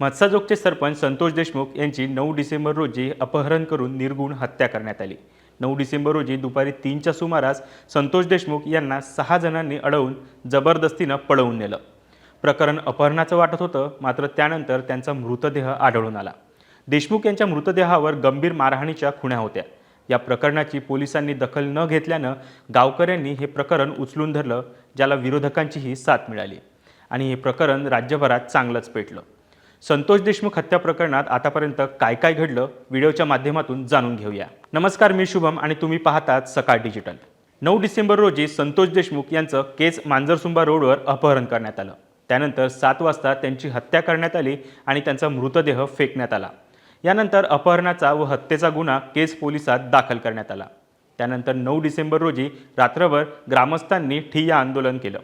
मत्साजोगचे सरपंच संतोष देशमुख यांची नऊ डिसेंबर रोजी अपहरण करून निर्गुण हत्या करण्यात आली. नऊ डिसेंबर रोजी दुपारी तीनच्या सुमारास संतोष देशमुख यांना सहा जणांनी अडवून जबरदस्तीनं पळवून नेलं. प्रकरण अपहरणाचं वाटत होतं मात्र त्यानंतर त्यांचा मृतदेह आढळून आला. देशमुख यांच्या मृतदेहावर गंभीर मारहाणीच्या खुण्या होत्या. या प्रकरणाची पोलिसांनी दखल न घेतल्यानं गावकऱ्यांनी हे प्रकरण उचलून धरलं ज्याला विरोधकांचीही साथ मिळाली. आणि हे प्रकरण राज्यभरात चांगलंच पेटलं. संतोष देशमुख हत्या प्रकरणात आतापर्यंत काय काय घडलं व्हिडिओच्या माध्यमातून जाणून घेऊया. नमस्कार मी शुभम आणि तुम्ही पाहतात सकाळ डिजिटल. नऊ डिसेंबर रोजी संतोष देशमुख यांचं केस मांजरसुंबा रोडवर अपहरण करण्यात आलं. त्यानंतर सात वाजता त्यांची हत्या करण्यात आली आणि त्यांचा मृतदेह फेकण्यात आला. यानंतर अपहरणाचा व हत्येचा गुन्हा केस पोलिसात दाखल करण्यात आला. त्यानंतर नऊ डिसेंबर रोजी रात्रभर ग्रामस्थांनी ठिय्या आंदोलन केलं.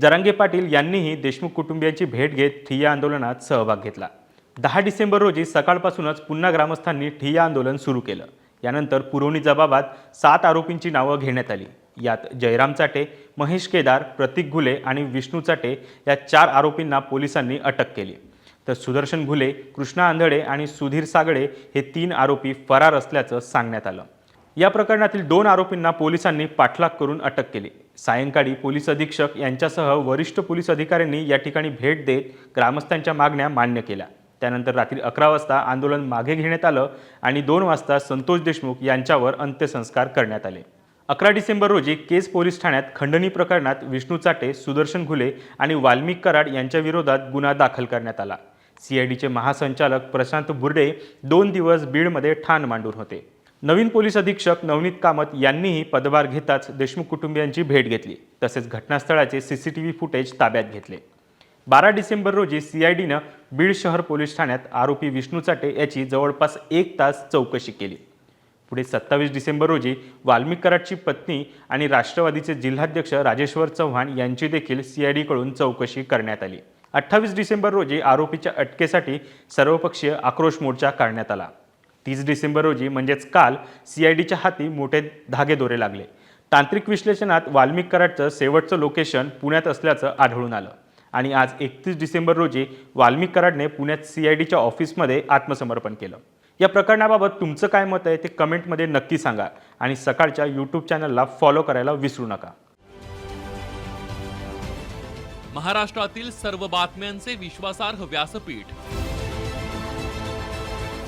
जरांगे पाटील यांनीही देशमुख कुटुंबियांची भेट घेत ठिय्या आंदोलनात सहभाग घेतला. दहा डिसेंबर रोजी सकाळपासूनच पुन्हा ग्रामस्थांनी ठिय्या आंदोलन सुरू केलं. यानंतर पुरवणी जबाबात सात आरोपींची नावं घेण्यात आली. यात जयराम चाटे महेश केदार प्रतीक घुले आणि विष्णू चाटे या चार आरोपींना पोलिसांनी अटक केली. तर सुदर्शन घुले कृष्णा आंधळे आणि सुधीर सागळे हे तीन आरोपी फरार असल्याचं सांगण्यात आलं. या प्रकरणातील दोन आरोपींना पोलिसांनी पाठलाग करून अटक केली. सायंकाळी पोलीस अधीक्षक यांच्यासह वरिष्ठ पोलीस अधिकाऱ्यांनी या ठिकाणी भेट देत ग्रामस्थांच्या मागण्या मान्य केल्या. त्यानंतर रात्री अकरा वाजता आंदोलन मागे घेण्यात आलं आणि दोन वाजता संतोष देशमुख यांच्यावर अंत्यसंस्कार करण्यात आले. अकरा डिसेंबर रोजी केस पोलीस ठाण्यात खंडणी प्रकरणात विष्णू चाटे सुदर्शन घुले आणि वाल्मिक कराड यांच्या विरोधात गुन्हा दाखल करण्यात आला. सीआयडीचे महासंचालक प्रशांत बुर्डे दोन दिवस बीडमध्ये ठाण मांडून होते. नवीन पोलीस अधीक्षक नवनीत कामत यांनीही पदभार घेताच देशमुख कुटुंबियांची भेट घेतली तसेच घटनास्थळाचे सीसीटीव्ही फुटेज ताब्यात घेतले. बारा डिसेंबर रोजी सीआयडीनं बीड शहर पोलीस ठाण्यात आरोपी विष्णू चाटे याची जवळपास एक तास चौकशी केली. पुढे सत्तावीस डिसेंबर रोजी वाल्मिक कराडची पत्नी आणि राष्ट्रवादीचे जिल्हाध्यक्ष राजेश्वर चव्हाण यांची देखील सीआयडीकडून चौकशी करण्यात आली. अठ्ठावीस डिसेंबर रोजी आरोपीच्या अटकेसाठी सर्वपक्षीय आक्रोश मोर्चा काढण्यात आला. तीस डिसेंबर रोजी म्हणजेच काल सीआयडीच्या हाती मोठे धागे दोरे लागले. तांत्रिक विश्लेषणात वाल्मिक कराडचं शेवटचं लोकेशन पुण्यात असल्याचं आढळून आलं. आणि आज एकतीस डिसेंबर रोजी वाल्मिक कराडने पुण्यात सीआयडीच्या ऑफिसमध्ये आत्मसमर्पण केलं. या प्रकरणाबाबत तुमचं काय मत आहे ते कमेंटमध्ये नक्की सांगा. आणि सकाळच्या यूट्यूब चॅनलला फॉलो करायला विसरू नका. महाराष्ट्रातील सर्व बातम्यांचे विश्वासार्ह व्यासपीठ